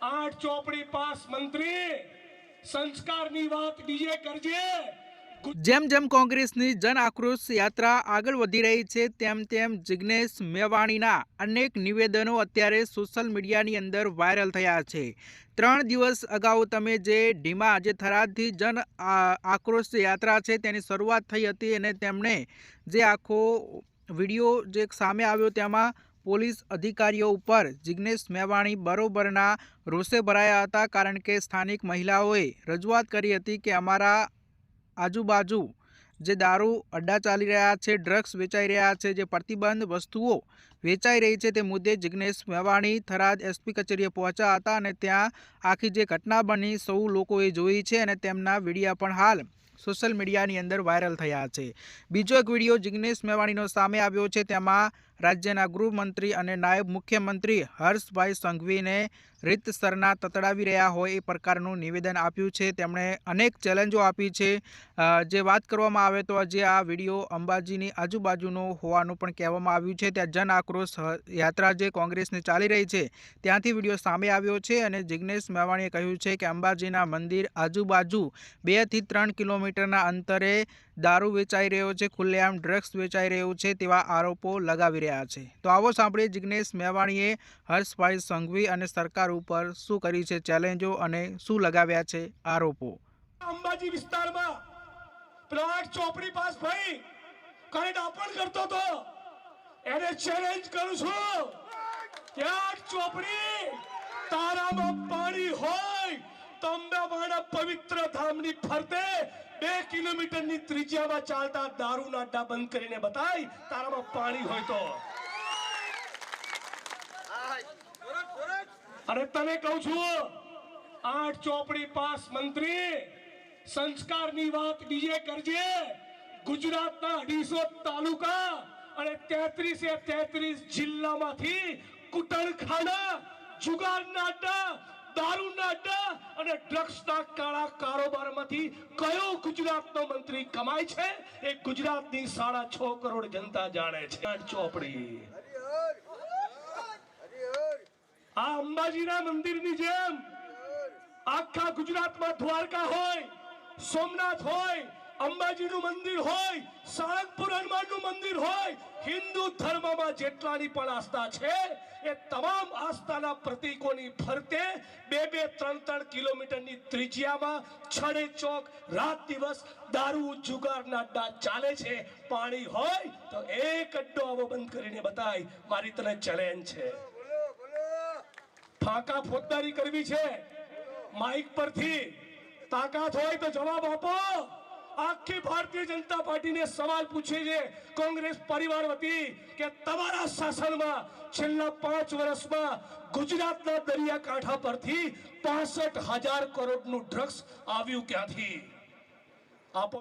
આઠ ચોપડી પાસ મંત્રી, સંસ્કારની વાત બીજે કરજે. જેમ જેમ કોંગ્રેસની જન આક્રોશ યાત્રા આગળ વધી રહી છે, તેમ તેમ જિગ્નેશ મેવાણીના અનેક નિવેદનો અત્યારે સોશિયલ મીડિયાની અંદર વાયરલ થયા છે. ત્રણ દિવસ અગાઉ તમે જે ઢીમા જે થરાદથી જન આક્રોશ યાત્રા છે, તેની શરૂઆત થઈ હતી અને તેમણે જે આખો વીડિયો જે સામે આવ્યો, તેમાં પોલીસ અધિકારીઓ ઉપર જિગ્નેશ મેવાણી બરોબરના રોષે ભરાયા હતા કારણ કે સ્થાનિક મહિલાઓએ રજૂઆત કરી હતી કે અમારા આજુબાજુ જે દારૂ અડ્ડા ચાલી રહ્યા છે, ડ્રગ્સ વેચાઈ રહ્યા છે, જે પ્રતિબંધ વસ્તુઓ વેચાઈ રહી છે તે મુદ્દે જિગ્નેશ મેવાણી થરાદ એસપી કચેરીએ પહોંચ્યા હતા અને ત્યાં આખી જે ઘટના બની સૌ લોકોએ જોઈ છે અને તેમના વિડીયા પણ હાલ સોશિયલ મીડિયાની અંદર વાયરલ થયા છે. બીજો એક વીડિયો જિગ્નેશ મેવાણીનો સામે આવ્યો છે, તેમાં રાજ્યના ગૃહમંત્રી અને નાયબ મુખ્યમંત્રી હર્ષભાઈ સંઘવીને રીતસરના તતડાવી રહ્યા હોય એ પ્રકારનું નિવેદન આપ્યું છે. તેમણે અનેક ચેલેન્જો આપી છે. જે વાત કરવામાં આવે તો આજે આ વીડિયો અંબાજીની આજુબાજુનો હોવાનું પણ કહેવામાં આવ્યું છે. ત્યાં જન આક્રોશ યાત્રા જે કોંગ્રેસની ચાલી રહી છે, ત્યાંથી વીડિયો સામે આવ્યો છે અને જિગ્નેશ મેવાણીએ કહ્યું છે કે અંબાજીના મંદિર આજુબાજુ બેથી ત્રણ કિલોમીટરના અંતરે દારૂ વેચાઈ રહ્યો છે, ખુલ્લેઆમ ડ્રગ્સ વેચાઈ રહ્યું છે તેવા આરોપો લગાવી રહ્યા છે. તો આવો સાંભળીએ જિગ્નેશ મેવાણીએ હર્ષભાઈ સંઘવી અને સરકાર ઉપર શું કરી છે, ચેલેન્જો અને શું લગાવ્યા છે આરોપો? અંબાજી વિસ્તારમાં પ્લાટ ચોપડી પાસ ભાઈ કઈ ડાપણ કરતો તો એને ચેલેન્જ કરું છું. ત્યાં ચોપડી તારામાં પાણી હોય પવિત્ર ધામની ફરતે બે કિલોમીટરની ત્રિજ્યામાં ચાલતા દારૂના અડ્ડા બંધ કરીને બતાય, તારામાં પાણી હોય તો. અરે તને કહું છું, આઠ ચોપડી પાસ મંત્રી, સંસ્કારની વાત બીજે કરજે. ગુજરાતના અઢીસો તાલુકા અને તેત્રીસે તેત્રીસ જિલ્લામાંથી કુટણખાના, જુગારના અડ્ડા દારૂના અડ્ડા અને ડ્રગ્સના કાળા કારોબારમાંથી કયો ગુજરાતનો મંત્રી કમાય છે? એ ગુજરાતની સાડા છ કરોડ જનતા જાણે છે. ચોપડી. આ અંબાજીના મંદિરની જેમ આખા ગુજરાતમાં દ્વારકા હોય, સોમનાથ હોય અંબાજીનું મંદિર હોય સાળંગપુર હનુમાનનું મંદિર હોય, હિન્દુ ધર્મમાં જેટલાની પણ આસ્થા છે, એ તમામ આસ્થાના પ્રતીકોની ફરતે બે બે ત્રણ ત્રણ કિલોમીટરની ત્રિજ્યામાં છડે ચોક રાત દિવસ દારૂ જુગારના અડ્ડા ચાલે છે, પાણી હોય, તો એક અડ્ડો આવો બંધ કરીને બતાય, મારી તને ચેલેન્જ છે. ફાંકા ફોજદારી કરવી છે, માઇક પરથી તાકાત હોય તો જવાબ આપો. આખી ભારતીય જનતા પાર્ટીને સવાલ પૂછે છે. કોંગ્રેસ પરિવાર વતી કે તમારા શાસનમાં છેલ્લા પાંચ વર્ષમાં ગુજરાતના દરિયાકાંઠા પરથી પાસઠ હજાર કરોડનું ડ્રગ્સ આવ્યું ક્યાંથી? આપો